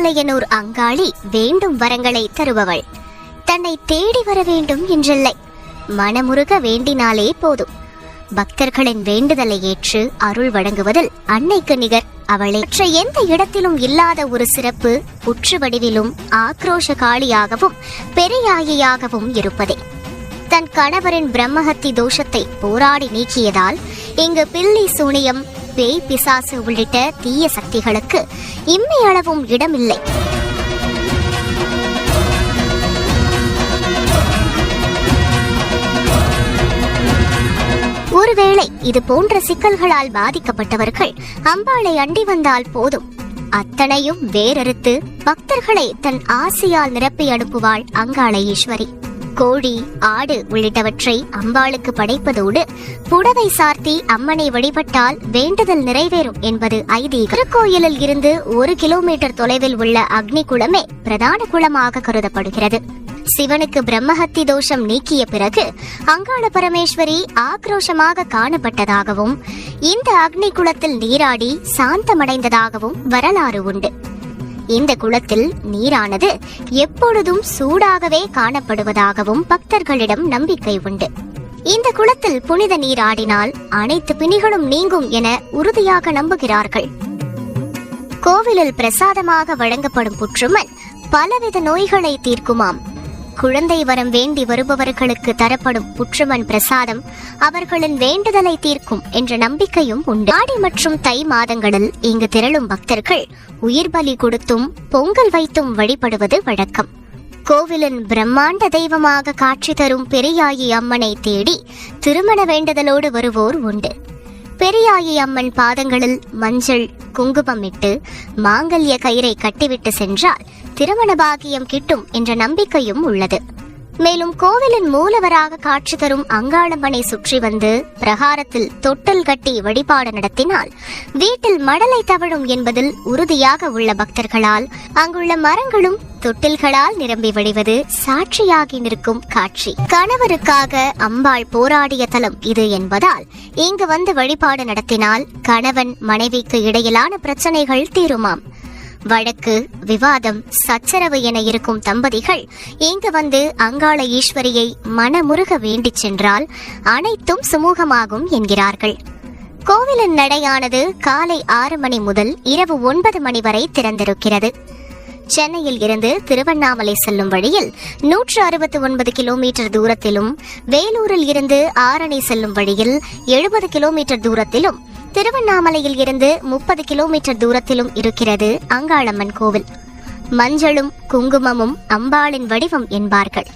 திருமலையனூர் அங்காளி வேண்டும் வரங்களை தருபவள். தன்னை தேடி வர வேண்டும் என்றில்லை. மனமுருக வேண்டினாலே போதும். பக்தர்களின் வேண்டுதலை ஏற்று அருள் வழங்குவதில் அன்னைக்கு நிகர். அவளை மற்ற எந்த இடத்திலும் இல்லாத ஒரு சிறப்பு புற்று வடிவிலும் ஆக்ரோஷ காளியாகவும் பெரியாயையாகவும் இருப்பதே. தன் கணவரின் பிரம்மஹத்தி தோஷத்தை போராடி நீக்கியதால் இங்கு பில்லி சூனியம் பேய் பிசாசு உள்ளிட்ட தீய சக்திகளுக்கு இம்மையளவும் இடமில்லை. ஒருவேளை இது போன்ற சிக்கல்களால் பாதிக்கப்பட்டவர்கள் அம்பாளை அண்டி வந்தால் போதும். அத்தனையும் வேறறுத்து பக்தர்களை தன் ஆசையால் நிரப்பி அனுப்புவாள் அங்காள ஈஸ்வரி. கோழி ஆடு உள்ளிட்டவற்றை அம்பாளுக்கு படைப்பதோடு புடவை சார்த்தி அம்மனை வழிபட்டால் வேண்டுதல் நிறைவேறும் என்பது ஐதீகம். திருக்கோயிலில் இருந்து ஒரு கிலோமீட்டர் தொலைவில் உள்ள அக்னி குளமே பிரதான குளமாக கருதப்படுகிறது. சிவனுக்கு பிரம்மஹத்தி தோஷம் நீக்கிய பிறகு அங்காள பரமேஸ்வரி ஆக்ரோஷமாக காணப்பட்டதாகவும் இந்த அக்னி குளத்தில் நீராடி சாந்தமடைந்ததாகவும் வரலாறு உண்டு. இந்த குளத்தில் நீரானது எப்பொழுதும் சூடாகவே காணப்படுவதாகவும் பக்தர்களிடம் நம்பிக்கை உண்டு. இந்த குளத்தில் புனித நீராடினால் அனைத்து பிணிகளும் நீங்கும் என உறுதியாக நம்புகிறார்கள். கோவிலில் பிரசாதமாக வழங்கப்படும் புற்றுமன் பலவித நோய்களை தீர்க்குமாம். குழந்தை வரம் வேண்டி வருபவர்களுக்கு தரப்படும் புற்றுமன் பிரசாதம் அவர்களின் வேண்டுதலை தீர்க்கும் என்ற நம்பிக்கையும் உண்டு. ஆடி மற்றும் தை மாதங்களில் இங்கு திரளும் பக்தர்கள் உயிர் பலி கொடுத்தும் பொங்கல் வைத்தும் வழிபடுவது வழக்கம். கோவிலின் பிரம்மாண்ட தெய்வமாக காட்சி தரும் பெரியாயி அம்மனை தேடி திருமண வேண்டுதலோடு வருவோர் உண்டு. பெரியாயி அம்மன் பாதங்களில் மஞ்சள் குங்குமம் இட்டு மாங்கல்ய கயிறை கட்டிவிட்டு சென்றால் திருமண பாகியம் கிட்டும் என்ற நம்பிக்கையும் உள்ளது. மேலும் கோவிலின் மூலவராக காட்சி தரும் அங்காளம்மனை சுற்றி வந்து பிரகாரத்தில் தொட்டில் கட்டி வழிபாடு நடத்தினால் வீட்டில் மடலை தவழும் என்பதில் உறுதியாக உள்ள பக்தர்களால் அங்குள்ள மரங்களும் தொட்டில்களால் நிரம்பி வழிவது சாட்சியாகி நிற்கும் காட்சி. கணவருக்காக அம்பாள் போராடிய தலம் இது என்பதால் இங்கு வந்து வழிபாடு நடத்தினால் கணவன் மனைவிக்கு இடையிலான பிரச்சனைகள் தீருமாம். வழக்கு விவாதம் சச்சரவு என இருக்கும் தம்பதிகள் இங்கு வந்து அங்காள ஈஸ்வரியை மனமுருக வேண்டிச் சென்றால் அனைத்தும் சுமூகமாகும் என்கிறார்கள். கோவிலின் நடையானது காலை ஆறு மணி முதல் இரவு ஒன்பது மணி வரை திறந்திருக்கிறது. சென்னையில் இருந்து திருவண்ணாமலை செல்லும் வழியில் நூற்று அறுபத்தி ஒன்பது கிலோமீட்டர் தூரத்திலும் வேலூரில் இருந்து ஆரணி செல்லும் வழியில் எழுபது கிலோமீட்டர் தூரத்திலும் திருவண்ணாமலையில் இருந்து முப்பது கிலோமீட்டர் தூரத்திலும் இருக்கிறது அங்காளம்மன் கோவில். மஞ்சளும் குங்குமமும் அம்பாளின் வடிவம் என்பார்கள்.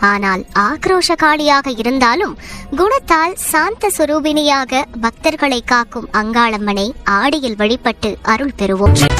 ஆனால் ஆக்ரோஷ காளியாக இருந்தாலும் குணத்தால் சாந்த சுரூபிணியாக பக்தர்களை காக்கும் அங்காளம்மனை ஆடியில் வழிபட்டு அருள் பெறுவோம்.